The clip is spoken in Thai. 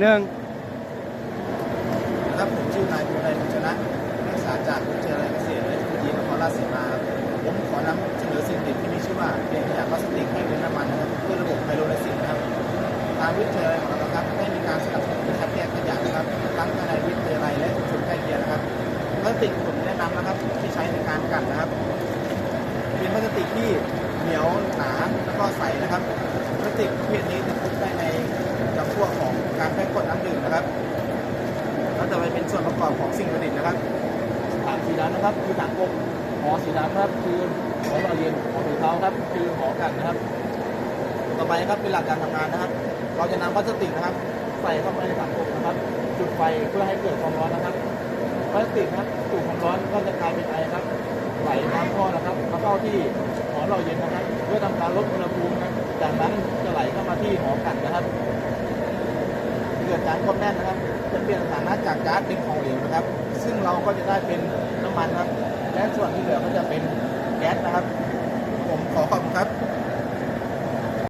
หนึ่งครับผมชื่อนายภูมิใจชนะนักศึกษาจากวิทยาลัยเกษตรและเทคโนโลยีนครราชสีมาผมขอนำเสนอสิ่งเด่นที่มีชื่อว่าเป็นขยะพลาสติกให้เป็นน้ำมันนะครับด้วยระบบไฮโดรไลซิสนะครับทางวิทยาลัยของเราครับได้มีการสนับสนุนการคัดแยกขยะนะครับทั้งภายในวิทยาลัยและชุมชนใกล้เคียงนะครับพลาสติกผมแนะนำนะครับที่ใช้ในการกันนะครับ เป็นพลาสติกที่เหนียวหนาแล้วก็ใสนะครับพลาสติกประเภทนี้จะพบได้ใน จำพวกของการแพ็คขวดน้ำดื่มนะครับก็จะไปเป็นส่วนประกอบของสิ่งประดิษฐ์นะครับถังสีดำนะครับคือถังกบหอสีดำครับคือหอเราเย็นหอสีเทาครับคือหอกันนะครับ ต่อไปนะครับเป็นหลักการทำงานนะครับ เราจะนำพลาสติกนะครับ ใส่เข้าไปในถังกบนะครับ จุดไฟเพื่อให้เกิดความร้อนนะครับพลาสติกนะครับถูกความร้อนก็จะกลายเป็นไอครับไหลน้ำท่อนะครับมาเข้าที่หอเราเย็นนะครับ เพื่อทำการลดอุณหภูมินะจากนั้นจะไหลเข้ามาที่หอกันนะครับ กิดการควบแน่นนะครับจะเปลี่ยนสถานะจากก๊าซเป็นของเหลวนะครับ ซึ่งเราก็จะได้เป็นน้ำมันครับ และส่วนที่เหลือก็จะเป็นแก๊สนะครับ